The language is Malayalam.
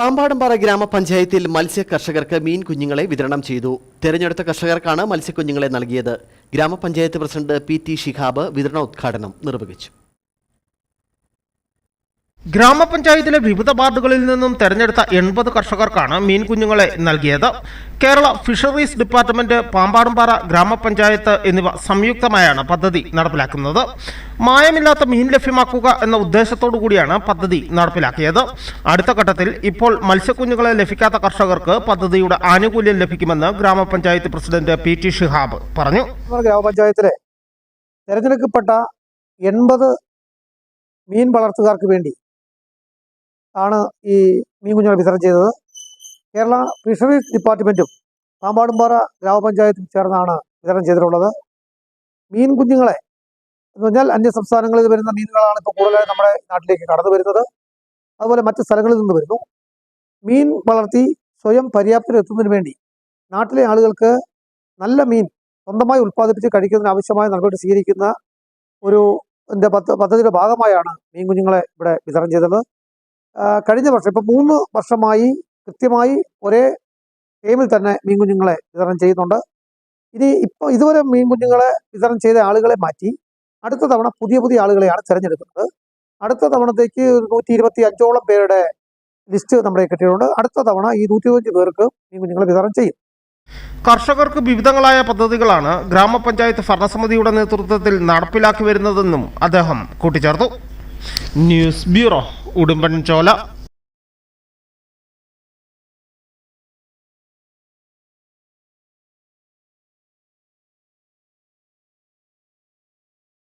പാമ്പാടമ്പാറ ഗ്രാമപഞ്ചായത്തിൽ മത്സ്യ കർഷകർക്ക് മീൻ കുഞ്ഞുങ്ങളെ വിതരണം ചെയ്തു. തെരഞ്ഞെടുത്ത കർഷകർക്കാണ് മത്സ്യക്കുഞ്ഞുങ്ങളെ നൽകിയത്. ഗ്രാമപഞ്ചായത്ത് പ്രസിഡന്റ് പി ടി ഷിഹാബ് വിതരണോദ്ഘാടനം നിർവഹിച്ചു. ഗ്രാമപഞ്ചായത്തിലെ വിവിധ വാർഡുകളിൽ നിന്നും തെരഞ്ഞെടുത്ത എൺപത് കർഷകർക്കാണ് മീൻ കുഞ്ഞുങ്ങളെ നൽകിയത്. കേരള ഫിഷറീസ് ഡിപ്പാർട്ട്മെന്റ് പാമ്പാടുംപാറ ഗ്രാമപഞ്ചായത്ത് എന്നിവ സംയുക്തമായാണ് പദ്ധതി നടപ്പിലാക്കുന്നത്. മായമില്ലാത്ത മീൻ ലഭ്യമാക്കുക എന്ന ഉദ്ദേശത്തോടു കൂടിയാണ് പദ്ധതി നടപ്പിലാക്കിയത്. അടുത്ത ഘട്ടത്തിൽ ഇപ്പോൾ മത്സ്യക്കുഞ്ഞുങ്ങളെ ലഭിക്കാത്ത കർഷകർക്ക് പദ്ധതിയുടെ ആനുകൂല്യം ലഭിക്കുമെന്ന് ഗ്രാമപഞ്ചായത്ത് പ്രസിഡന്റ് പി ടി ഷിഹാബ് പറഞ്ഞു. ഗ്രാമപഞ്ചായത്തിലെ തെരഞ്ഞെടുക്കപ്പെട്ട എൺപത് മീൻ വളർത്തുകാർക്ക് വേണ്ടി ആണ് ഈ മീൻ വിതരണം ചെയ്തത്. കേരള ഫിഷറീസ് ഡിപ്പാർട്ട്മെന്റും പാമ്പാടുംപാറ ഗ്രാമപഞ്ചായത്തും ചേർന്നാണ് വിതരണം ചെയ്തിട്ടുള്ളത്. മീൻ കുഞ്ഞുങ്ങളെ എന്ന് പറഞ്ഞാൽ അന്യ സംസ്ഥാനങ്ങളിൽ വരുന്ന മീനുകളാണ് ഇപ്പോൾ കൂടുതലായി നമ്മുടെ നാട്ടിലേക്ക് കടന്നു വരുന്നത്. അതുപോലെ മറ്റ് സ്ഥലങ്ങളിൽ നിന്ന് വരുന്നു. മീൻ വളർത്തി സ്വയം പര്യാപ്തരെത്തുന്നതിന് വേണ്ടി നാട്ടിലെ ആളുകൾക്ക് നല്ല മീൻ സ്വന്തമായി ഉൽപ്പാദിപ്പിച്ച് കഴിക്കുന്നതിന് ആവശ്യമായ നടപടി സ്വീകരിക്കുന്ന ഒരു പദ്ധതിയുടെ ഭാഗമായാണ് മീൻ കുഞ്ഞുങ്ങളെ ഇവിടെ വിതരണം ചെയ്തത്. കഴിഞ്ഞ വർഷം ഇപ്പം മൂന്ന് വർഷമായി കൃത്യമായി ഒരേ ടൈമിൽ തന്നെ മീൻ കുഞ്ഞുങ്ങളെ വിതരണം ചെയ്യുന്നുണ്ട്. ഇനി ഇപ്പോൾ ഇതുവരെ മീൻ കുഞ്ഞുങ്ങളെ വിതരണം ചെയ്ത ആളുകളെ മാറ്റി അടുത്ത തവണ പുതിയ പുതിയ ആളുകളെയാണ് തിരഞ്ഞെടുക്കുന്നത്. അടുത്ത തവണത്തേക്ക് നൂറ്റി ഇരുപത്തി അഞ്ചോളം പേരുടെ ലിസ്റ്റ് നമ്മുടെ കിട്ടിയിട്ടുണ്ട്. അടുത്ത തവണ ഈ നൂറ്റി ഇരുപത്തഞ്ച് പേർക്ക് മീൻ കുഞ്ഞുങ്ങളെ വിതരണം ചെയ്യും. കർഷകർക്ക് വിവിധങ്ങളായ പദ്ധതികളാണ് ഗ്രാമപഞ്ചായത്ത് ഭരണസമിതിയുടെ നേതൃത്വത്തിൽ നടപ്പിലാക്കി വരുന്നതെന്നും അദ്ദേഹം കൂട്ടിച്ചേർത്തു. News bureau. ഉടുമ്പൻചോല